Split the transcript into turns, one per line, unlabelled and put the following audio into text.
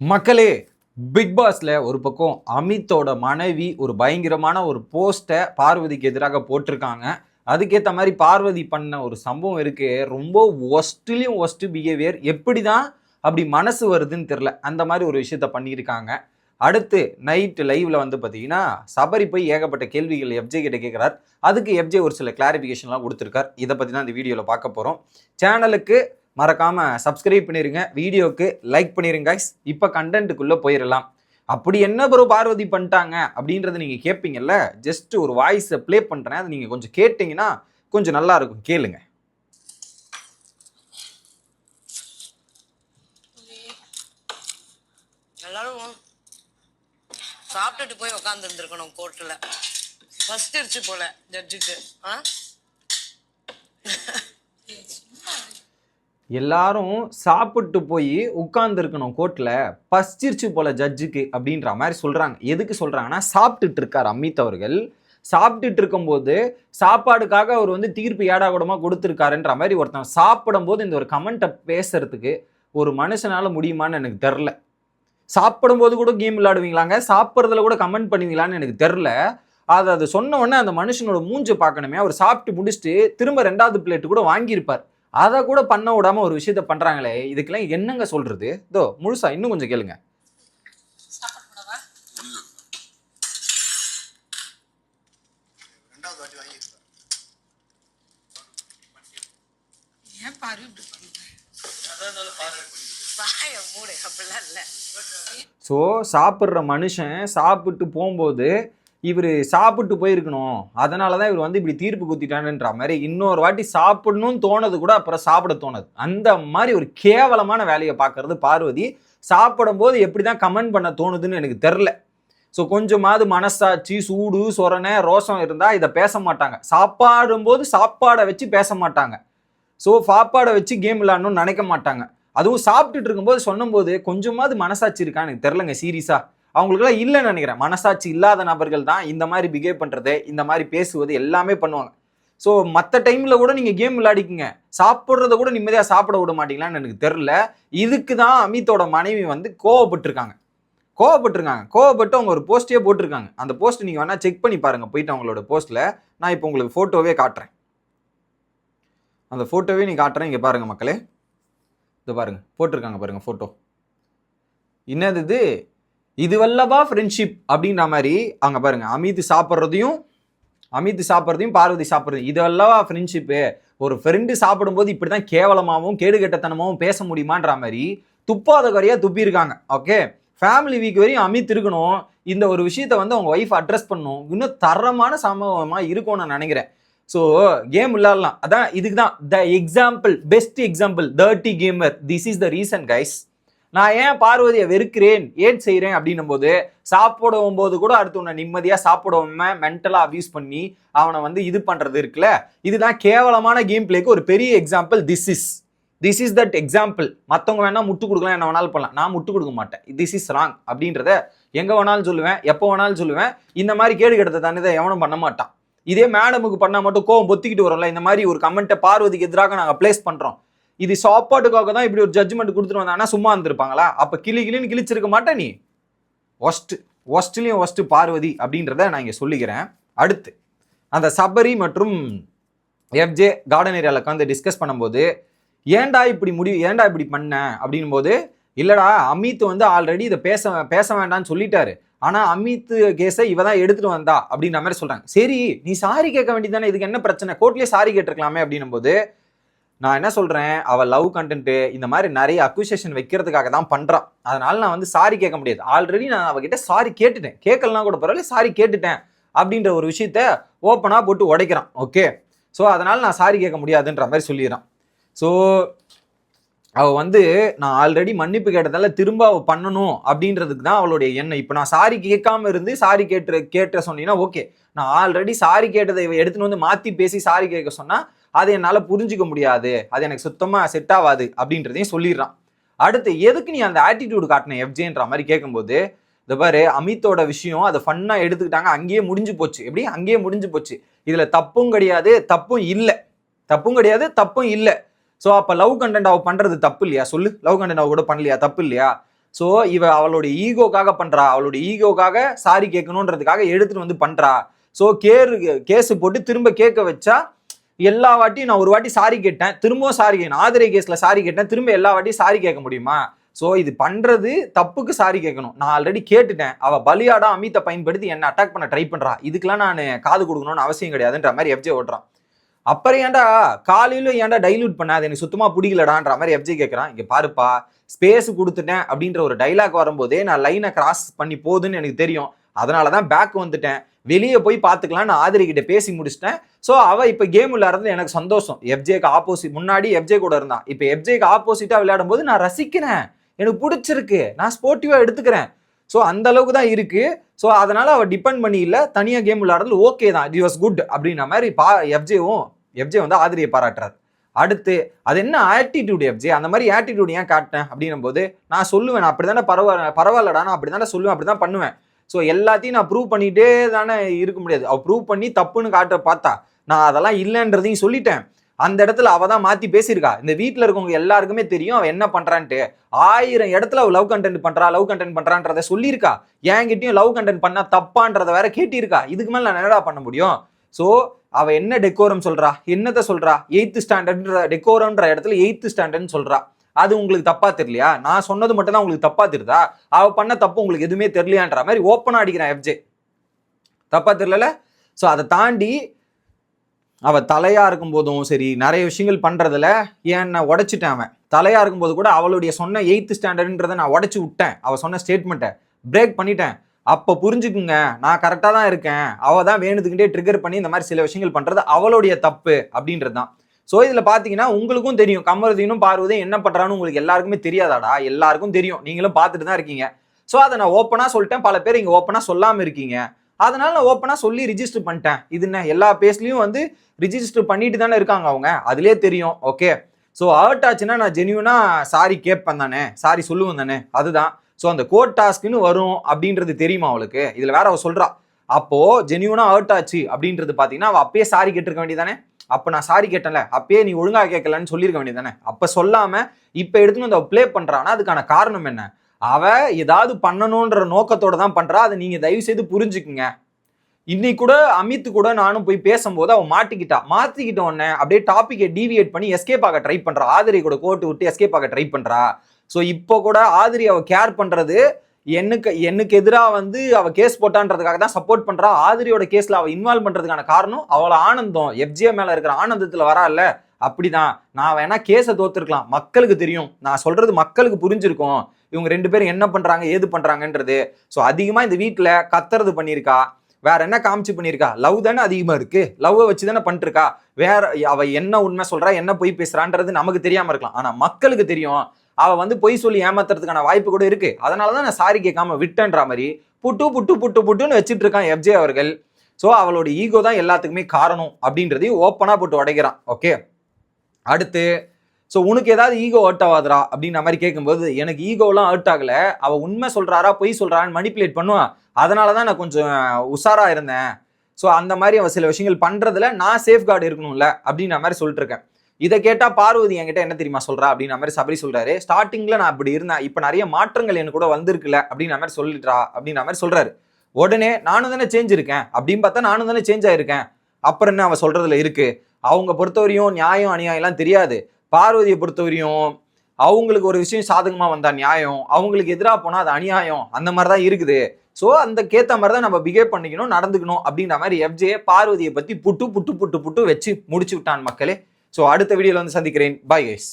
மக்களே பிக் பாஸ்ல ஒரு பக்கம் அமித்தோட மனைவி ஒரு பயங்கரமான ஒரு போஸ்ட்டை பார்வதிக்கு எதிராக போட்டிருக்காங்க. அதுக்கேற்ற மாதிரி பார்வதி பண்ண ஒரு சம்பவம் இருக்கு. ரொம்ப ஒஸ்ட்லேயும் ஒஸ்ட் பிஹேவியர் எப்படி தான் அப்படி மனசு வருதுன்னு தெரில அந்த மாதிரி ஒரு விஷயத்த பண்ணியிருக்காங்க. அடுத்து நைட்டு லைவ்ல வந்து பார்த்தீங்கன்னா சபரி போய் ஏகப்பட்ட கேள்விகள் எஃப்ஜே கிட்ட கேட்குறார் அதுக்கு எஃப்ஜே ஒரு சில கிளாரிஃபிகேஷன்லாம் கொடுத்துருக்கார். இதை பற்றி தான் இந்த வீடியோவில் பார்க்க போகிறோம் சேனலுக்கு மறக்காம சப்ஸ்கிரைப் பண்ணிருங்க. வீடியோக்கு லைக் பண்ணிருங்க guys. இப்போ கண்டென்ட்டுக்குள்ளே போயிடலாம் அப்படி என்ன ப்ரோ பார்வதி பண்ணிட்டாங்க அப்படின்றத நீங்கள் கேட்பீங்கல்ல ஜஸ்ட் ஒரு வாய்ஸை ப்ளே பண்ணுறேன் அதை நீங்கள் கொஞ்சம் கேட்டிங்கன்னா கொஞ்சம் நல்லா இருக்கும். கேளுங்க.
எல்லாரும் சாப்பிட்டுட்டு போய் உட்காந்து இருந்திருக்கணும் கோர்ட்டில் ஃபர்ஸ்ட் இருச்சு போல ஜட்ஜுக்கு ஆ?
எல்லாரும் சாப்பிட்டு போய் உட்கார்ந்துருக்கணும் கோர்ட்டில் பசிச்சிருச்சு போல ஜட்ஜுக்கு அப்படின்ற மாதிரி சொல்கிறாங்க எதுக்கு சொல்கிறாங்கன்னா சாப்பிட்டுட்டு இருக்கார் அமித் அவர்கள். சாப்பிட்டுட்டு இருக்கும்போது சாப்பாடுக்காக அவர் வந்து தீர்ப்பு ஏடா கூடமாக கொடுத்துருக்காருன்ற மாதிரி ஒருத்தன் சாப்பிடும்போது இந்த ஒரு கமெண்ட்டை பேசுறதுக்கு ஒரு மனுஷனால் முடியுமான்னு எனக்கு தெரில சாப்பிடும்போது கூட கேம் விளையாடுவீங்களாங்க? சாப்பிட்றதுல கூட கமெண்ட் பண்ணுவீங்களான்னு எனக்கு தெரில அது அது சொன்ன உடனே அந்த மனுஷனோட மூஞ்சை பார்க்கணுமே. அவர் சாப்பிட்டு முடிச்சுட்டு திரும்ப ரெண்டாவது பிளேட்டு கூட வாங்கியிருப்பார். அதை கூட பண்ண விடாம ஒரு விஷயத்த பண்றாங்களே இதுக்கெல்லாம் என்னங்க சொல்றது? இதோ முழுசா இன்னும் கொஞ்சம் கேளுங்க. ஸோ சாப்பிட்ற மனுஷன் சாப்பிட்டு போகும்போது இவர் சாப்பிட்டு போயிருக்கணும். அதனால தான் இவர் வந்து இப்படி தீர்ப்பு குத்திட்டானுன்ற மாதிரி இன்னொரு வாட்டி சாப்பிடணும்னு தோணது கூட அப்புறம் சாப்பிட தோணுது. அந்த மாதிரி ஒரு கேவலமான வேலையை பார்க்கறது பார்வதி. சாப்பிடும்போது எப்படி தான் கமெண்ட் பண்ண தோணுதுன்னு எனக்கு தெரில ஸோ கொஞ்சமாவது மனசாட்சி சூடு சொரணை ரோசம் இருந்தால் இதை பேச மாட்டாங்க. சாப்பாடும்போது சாப்பாடை வச்சு பேச மாட்டாங்க. ஸோ சாப்பாடை வச்சு கேம் விளாடணும்னு நினைக்க மாட்டாங்க. அதுவும் சாப்பிட்டுட்டு இருக்கும்போது சொன்னும்போது கொஞ்சமாவது மனசாட்சி இருக்கா எனக்கு தெரிலங்க சீரியஸாக அவங்களுக்குலாம் இல்லைன்னு நினைக்கிறேன். மனசாட்சி இல்லாத நபர்கள் தான் இந்த மாதிரி பிஹேவ் பண்ணுறது இந்த மாதிரி பேசுவது எல்லாமே பண்ணுவாங்க. ஸோ மற்ற டைமில் கூட நீங்கள் கேம் விளையாடிக்குங்க. சாப்பிட்றத கூட நிம்மதியாக சாப்பிட விட மாட்டீங்களான்னு எனக்கு தெரில இதுக்கு தான் அமித்தோட மனைவி வந்து கோவப்பட்டிருக்காங்க. கோவப்பட்டிருக்காங்க. கோவப்பட்டு அவங்க ஒரு போஸ்ட்டே போட்டிருக்காங்க. அந்த போஸ்ட் நீங்கள் வேணால் செக் பண்ணி பாருங்கள் போயிட்டு அவங்களோட போஸ்ட்டில் நான் இப்போ உங்களுக்கு ஃபோட்டோவே காட்டுறேன். அந்த ஃபோட்டோவே நீ காட்டுறேன். இங்கே பாருங்கள் மக்களே. இது பாருங்கள் போட்டிருக்காங்க பாருங்கள் ஃபோட்டோ என்னது இது? இதுவல்லவா ஃப்ரெண்ட்ஷிப் அப்படின்ற மாதிரி அங்கே பாருங்கள் அமித் சாப்பிட்றதையும் அமித் சாப்பிட்றதையும் பார்வதி சாப்பிட்றதையும் இதுவல்லவா ஃப்ரெண்ட்ஷிப்பு ஒரு ஃப்ரெண்டு சாப்பிடும்போது இப்படி தான் கேவலமாகவும் கேடுகெட்டத்தனமாகவும் பேச முடியுமான்ற மாதிரி துப்பாத குறையாக துப்பியிருக்காங்க ஓகே ஃபேமிலி வீக் வரையும் அமித் இருக்கணும். இந்த ஒரு விஷயத்த வந்து அவங்க ஒய்ஃப் அட்ரஸ் பண்ணணும். இன்னும் தரமான சம்பவமாக இருக்கும்னு நான் நினைக்கிறேன். ஸோ கேம் விளாட்லாம் அதான் இதுக்கு தான் the example best example thirty gamer this is the reason guys நான் ஏன் பார்வதியை வெறுக்கிறேன்? ஏன் செய்கிறேன் அப்படின்னும் போது சாப்பிடும் போது கூட அடுத்து உன்னை நிம்மதியாக சாப்பிடாம மென்டலாக அப்யூஸ் பண்ணி அவனை வந்து இது பண்ணுறது இருக்குல்ல? இதுதான் கேவலமான கேம் பிளேக்கு ஒரு பெரிய example this is this is that example மற்றவங்க வேணால் முட்டு கொடுக்கலாம் என்ன வேணாலும் பண்ணலாம். நான் முட்டு கொடுக்க மாட்டேன். திஸ் இஸ் ராங் அப்படின்றத எங்கே வேணாலும் சொல்லுவேன் எப்போ வேணாலும் சொல்லுவேன். இந்த மாதிரி கேடு கெடுத்த தானே இதை எவனும் பண்ண மாட்டான். இதே மேடமுக்கு பண்ணால் மட்டும் கோவம் பொத்திக்கிட்டு வரும்ல இந்த மாதிரி ஒரு கமெண்ட்டை பார்வதிக்கு எதிராக நாங்கள் ப்ளேஸ் பண்ணுறோம் இது சாப்பாட்டுக்காக தான் இப்படி ஒரு ஜட்ஜ்மெண்ட் கொடுத்துட்டு வந்தாங்கன்னா சும்மா இருந்திருப்பாங்களா? அப்போ கிளி கிளின்னு கிழிச்சிருக்க மாட்டேன் நீ? ஒஸ்ட் ஒஸ்ட்லேயும் ஒஸ்ட் பார்வதி அப்படின்றத நான் இங்கே சொல்லிக்கிறேன். அடுத்து அந்த சபரி மற்றும் எஃப்ஜே கார்டன் ஏரியாவில் உட்காந்து டிஸ்கஸ் பண்ணும்போது ஏன்டா இப்படி முடிவு ஏன்டா இப்படி பண்ண? அப்படின்னும் போது இல்லைடா அமித் வந்து ஆல்ரெடி இதை பேச பேச வேண்டாம்னு சொல்லிட்டாரு. ஆனால் அமித் கேஸை இவ தான் எடுத்துட்டு வந்தா. அப்படின்ற மாதிரி சொல்கிறாங்க சரி நீ சாரி கேட்க வேண்டியதானே இதுக்கு என்ன பிரச்சனை? கோர்ட்லேயே சாரி கேட்டிருக்கலாமே அப்படின்னும் போது நான் என்ன சொல்கிறேன் அவள் லவ் கண்டென்ட்டு இந்த மாதிரி நிறைய அக்யூசேஷன் வைக்கிறதுக்காக தான் பண்ணுறான் அதனால் நான் வந்து சாரி கேட்க முடியாது. ஆல்ரெடி நான் அவகிட்ட சாரி கேட்டுட்டேன். கேட்கலனா கூட பரவாயில்ல சாரி கேட்டுட்டேன் அப்படின்ற ஒரு விஷயத்த ஓப்பனாக போட்டு உடைக்கிறான். ஓகே ஸோ அதனால் நான் சாரி கேட்க முடியாதுன்ற மாதிரி சொல்லிடுறான். ஸோ அவள் வந்து நான் ஆல்ரெடி மன்னிப்பு கேட்டதால திரும்ப அவள் பண்ணணும் அப்படின்றதுக்கு தான் அவளுடைய எண்ணம். இப்போ நான் சாரி கேட்காம இருந்து சாரி கேட்டு கேட்ட சொன்னீங்கன்னா ஓகே நான் ஆல்ரெடி சாரி கேட்டதை இவ எடுத்துன்னு வந்து மாற்றி பேசி சாரி கேட்க சொன்னால் அது என்னால் புரிஞ்சுக்க முடியாது. அது எனக்கு சுத்தமாக செட் ஆகாது அப்படின்றதையும் சொல்லிடுறான். அடுத்து எதுக்கு நீ அந்த ஆட்டிடியூடு காட்டின எஃப்ஜேன்ற மாதிரி கேட்கும்போது இந்த பாரு அமித்தோட விஷயம் அதை ஃபன்னாக எடுத்துக்கிட்டாங்க அங்கேயே முடிஞ்சு போச்சு. எப்படி? அங்கேயே முடிஞ்சு போச்சு. இதில் தப்பும் கிடையாது தப்பும் இல்லை. தப்பும் கிடையாது தப்பும் இல்லை. ஸோ அப்போ லவ் கண்டென்ட் அவள் பண்ணுறது தப்பு இல்லையா? சொல்லு. லவ் கண்டென்ட் அவள் கூட பண்ணலையா? தப்பு இல்லையா? ஸோ இவ அவளுடைய ஈகோக்காக பண்ணுறா அவளுடைய ஈகோக்காக சாரி கேட்கணுன்றதுக்காக எடுத்துகிட்டு வந்து பண்ணுறா ஸோ கேரு கேஸு போட்டு திரும்ப கேட்க வச்சா எல்லா வாட்டியும் நான் ஒரு வாட்டி சாரி கேட்டேன். திரும்பவும் சாரி கேட்கணும் ஆதிரை கேஸில் சாரி கேட்டேன். திரும்ப எல்லா வாட்டியும் சாரி கேட்க முடியுமா? ஸோ இது பண்ணுறது தப்புக்கு சாரி கேட்கணும். நான் ஆல்ரெடி கேட்டுட்டேன். அவள் பலியாடா அமித்தை பயன்படுத்தி என்ன அட்டாக் பண்ண ட்ரை பண்ணுறா இதுக்கெல்லாம் நான் காது கொடுக்கணும்னு அவசியம் கிடையாதுன்ற மாதிரி எஃப்ஜே ஓட்டுறான். அப்புறம் ஏன்டா காலையிலும் ஏன்டா டைல்யூட் பண்ண அது எனக்கு சுத்தமாக பிடிக்கலடான்ற மாதிரி எஃப்ஜே கேட்கறான் இங்கே பாருப்பா ஸ்பேஸ் கொடுத்துட்டேன் அப்படின்ற ஒரு டைலாக் வரும்போதே நான் லைனை கிராஸ் பண்ணி போகுதுன்னு எனக்கு தெரியும். அதனால தான் பேக் வந்துட்டேன். வெளியே போய் பார்த்துக்கலாம்னு நான் ஆதிரி கிட்ட பேசி முடிச்சிட்டேன். ஸோ அவள் இப்போ கேம் விளையாடுறது எனக்கு சந்தோஷம். எஃப்ஜேக்கு ஆப்போசிட் முன்னாடி எஃப்ஜே கூட இருந்தான். இப்போ எஃப்ஜேக்கு ஆப்போசிட்டாக விளையாடும் போது நான் ரசிக்கிறேன். எனக்கு பிடிச்சிருக்கு. நான் ஸ்போர்ட்டிவாக எடுத்துக்கிறேன். ஸோ அந்த அளவுக்கு தான் இருக்கு. ஸோ அதனால அவள் டிபெண்ட் பண்ணி இல்லை. தனியாக கேம் விளையாடுறது ஓகே தான். இட் வாஸ் குட் அப்படின்ற மாதிரி பா எஃப்ஜேவும் எஃப்ஜே வந்து ஆதிரியை பாராட்டுறாரு. அடுத்து அது என்ன ஆட்டிடியூடு எஃப்ஜே அந்த மாதிரி ஆட்டிடியூடு ஏன் காட்டினேன் அப்படின்னும் போது நான் சொல்லுவேன். நான் அப்படி தானே பரவாயில்ல பரவாயில்லடா நான் அப்படி தானே சொல்லுவேன். அப்படி தான் பண்ணுவேன். ஸோ எல்லாத்தையும் நான் ப்ரூவ் பண்ணிகிட்டே தானே இருக்க முடியாது. அவள் ப்ரூவ் பண்ணி தப்புன்னு காட்ட பார்த்தா நான் அதெல்லாம் இல்லைன்றதையும் சொல்லிட்டேன். அந்த இடத்துல அவள் தான் மாற்றி பேசியிருக்கா. இந்த வீட்டில் இருக்கவங்க எல்லாருக்குமே தெரியும் அவள் என்ன பண்ணுறான்ட்டு ஆயிரம் இடத்துல அவள் லவ் கண்டென்ட் பண்ணுறா லவ் கண்டென்ட் பண்ணுறான்றத சொல்லியிருக்கா. என்கிட்டயும் லவ் கண்டென்ட் பண்ணா தப்பான்றத வேற கேட்டிருக்கா. இதுக்கு மேலே நான் என்னடா பண்ண முடியும்? ஸோ அவள் என்ன டெக்கோரம் சொல்கிறா என்னத்த சொல்கிறா எயித்து ஸ்டாண்டர்ட்ன்ற டெக்கோரம்ன்ற இடத்துல எயித்து ஸ்டாண்டர்ட்னு சொல்கிறா அது உங்களுக்கு தப்பா தெரியலையா? நான் சொன்னது மட்டும் தான் உங்களுக்கு தப்பா தெரியுதா? அவ பண்ண தப்பு உங்களுக்கு எதுவுமே தெரியலையான்ற மாதிரி ஓப்பனா அடிக்கிறான் எஃப்ஜே தப்பா தெரியல ஸோ அதை தாண்டி அவ தலையா இருக்கும் போதும் சரி நிறைய விஷயங்கள் பண்றதுல ஏன் நான் உடைச்சிட்டேன் அவன். தலையா இருக்கும்போது கூட அவளுடைய சொன்ன எயித்து ஸ்டாண்டர்ட்ன்றதை நான் உடச்சி விட்டேன். அவ சொன்ன ஸ்டேட்மெண்ட்டை பிரேக் பண்ணிட்டேன். அப்போ புரிஞ்சுக்குங்க நான் கரெக்டாக தான் இருக்கேன். அவள் தான் வேணுதுக்கிட்டே ட்ரிகர் பண்ணி இந்த மாதிரி சில விஷயங்கள் பண்ணுறது அவளுடைய தப்பு அப்படின்றது தான் ஸோ இதில் பார்த்தீங்கன்னா உங்களுக்கும் தெரியும். கமருதீனும் பார்வதியும் என்ன பண்ணுறான்னு உங்களுக்கு எல்லாருக்குமே தெரியாதாடா? எல்லாருக்கும் தெரியும். நீங்களும் பார்த்துட்டு தான் இருக்கீங்க. ஸோ அதை நான் ஓப்பனாக சொல்லிட்டேன். பல பேர் இங்கே ஓப்பனாக சொல்லாமல் இருக்கீங்க. அதனால நான் ஓப்பனாக சொல்லி ரிஜிஸ்டர் பண்ணிட்டேன். இது என்ன எல்லா பேஸ்லையும் வந்து ரிஜிஸ்டர் பண்ணிட்டு தானே இருக்காங்க அவங்க? அதுலேயே தெரியும். ஓகே ஸோ ஹர்ட் ஆச்சுன்னா நான் ஜென்யூனாக சாரி கேட்பேன் தானே? சாரி சொல்லுவேன் தானே? அதுதான். ஸோ அந்த கோட் டாஸ்க்னு வரும் அப்படின்றது தெரியுமா அவளுக்கு? இதில் வேற அவள் சொல்கிறா அப்போது ஜென்யூனாக ஹர்ட் ஆச்சு அப்படின்றது பார்த்தீங்கன்னா அவள் அப்பயே சாரி கேட்டிருக்க வேண்டியதானே அப்போ நான் சாரி கேட்டேன்ல. அப்பயே நீ ஒழுங்காக கேட்கலன்னு சொல்லியிருக்க வேண்டியதானே அப்போ சொல்லாமல் இப்போ எடுத்துன்னு வந்து ப்ளே பண்ணுறான்னா அதுக்கான காரணம் என்ன? அவ ஏதாவது பண்ணணுன்ற நோக்கத்தோட தான் பண்ணுறா அதை நீங்கள் தயவு செய்து புரிஞ்சுக்குங்க. இன்னைக்கு கூட அமித் கூட நானும் போய் பேசும்போது அவன் மாட்டிக்கிட்டா. மாத்திக்கிட்ட உடனே அப்படியே டாப்பிக்கை டீவியேட் பண்ணி எஸ்கேப் ஆக ட்ரை பண்ணுறா ஆதிரி கூட கோட்டு விட்டு எஸ்கேப் ஆக ட்ரை பண்ணுறா ஸோ இப்போ கூட ஆதிரி அவள் கேர் பண்ணுறது எனக்கு எனக்கு எதிராக வந்து அவ கேஸ் போட்டான்றதுக்காக தான் சப்போர்ட் பண்றா. ஆதிரியோட கேஸ்ல அவ இன்வால்வ் பண்றதுக்கான காரணம் அவளோட ஆனந்தம். எஃப்ஜே மேல இருக்கிற ஆனந்தத்துல வரால்ல. அப்படிதான். நான் வேணா கேஸை தோத்துருக்கலாம். மக்களுக்கு தெரியும். நான் சொல்றது மக்களுக்கு புரிஞ்சிருக்கும். இவங்க ரெண்டு பேரும் என்ன பண்றாங்க ஏது பண்றாங்கன்றது. ஸோ அதிகமா இந்த வீட்டில் கத்துறது பண்ணியிருக்கா. வேற என்ன காமிச்சு பண்ணியிருக்கா? லவ் தானே அதிகமா இருக்கு. லவ்வை வச்சு தானே பண்ணிருக்கா வேற அவ என்ன உண்மை சொல்றா என்ன பொய் பேசுறான்றது நமக்கு தெரியாம இருக்கலாம். ஆனா மக்களுக்கு தெரியும். அவள் வந்து பொய் சொல்லி ஏமாத்துறதுக்கான வாய்ப்பு கூட இருக்கு. அதனாலதான் நான் சாரி கேட்காம விட்டேன்ற மாதிரி புட்டு புட்டு புட்டு புட்டுன்னு வச்சுட்டு இருக்கான் எஃப்ஜே அவர்கள். ஸோ அவளோட ஈகோ தான் எல்லாத்துக்குமே காரணம் அப்படின்றதையும் ஓப்பனாக போட்டு உடைக்கிறான். ஓகே அடுத்து ஸோ உனக்கு ஏதாவது ஈகோ ஹர்ட் ஆகாதரா அப்படின்ற மாதிரி கேட்கும்போது எனக்கு ஈகோலாம் ஹர்ட் ஆகலை. அவள் உண்மை சொல்கிறாரா பொய் சொல்கிறான்னு மணிப்புலேட் பண்ணுவான். அதனால தான் நான் கொஞ்சம் உஷாராக இருந்தேன். ஸோ அந்த மாதிரி அவள் சில விஷயங்கள் பண்ணுறதுல நான் சேஃப் கார்டு இருக்கணும்ல அப்படின்ற மாதிரி சொல்லிட்டுருக்கேன் இதை கேட்டால் பார்வதி என்கிட்ட என்ன தெரியுமா சொல்றா? அப்படின்ற மாதிரி சபரி சொல்றாரு. ஸ்டார்டிங்ல நான் அப்படி இருந்தேன். இப்போ நிறைய மாற்றங்கள் எனக்கு கூட வந்திருக்குல்ல? அப்படின்ற மாதிரி சொல்லிட்டா அப்படின்ற மாதிரி சொல்றாரு. உடனே நானும் தானே சேஞ்ச் இருக்கேன். அப்படின்னு பார்த்தா நானும் தானே சேஞ்ச் ஆயிருக்கேன். அப்புறம் என்ன அவன் சொல்றதுல இருக்கு? அவங்க பொறுத்தவரையும் நியாயம் அநியாயம்லாம் தெரியாது. பார்வதியை பொறுத்தவரையும் அவங்களுக்கு ஒரு விஷயம் சாதகமாக வந்தா நியாயம். அவங்களுக்கு எதிராக போனால் அது அநியாயம். அந்த மாதிரி தான் இருக்குது. ஸோ அந்த கேத்த மாதிரி தான் நம்ம பிஹேவ் பண்ணிக்கணும் நடந்துக்கணும் அப்படின்ற மாதிரி எஃப்ஜே பார்வதியை பற்றி புட்டு புட்டு புட்டு புட்டு வச்சு முடிச்சு விட்டான் மக்களே. ஸோ அடுத்த வீடியோவில் வந்து சந்திக்கிறேன். Bye guys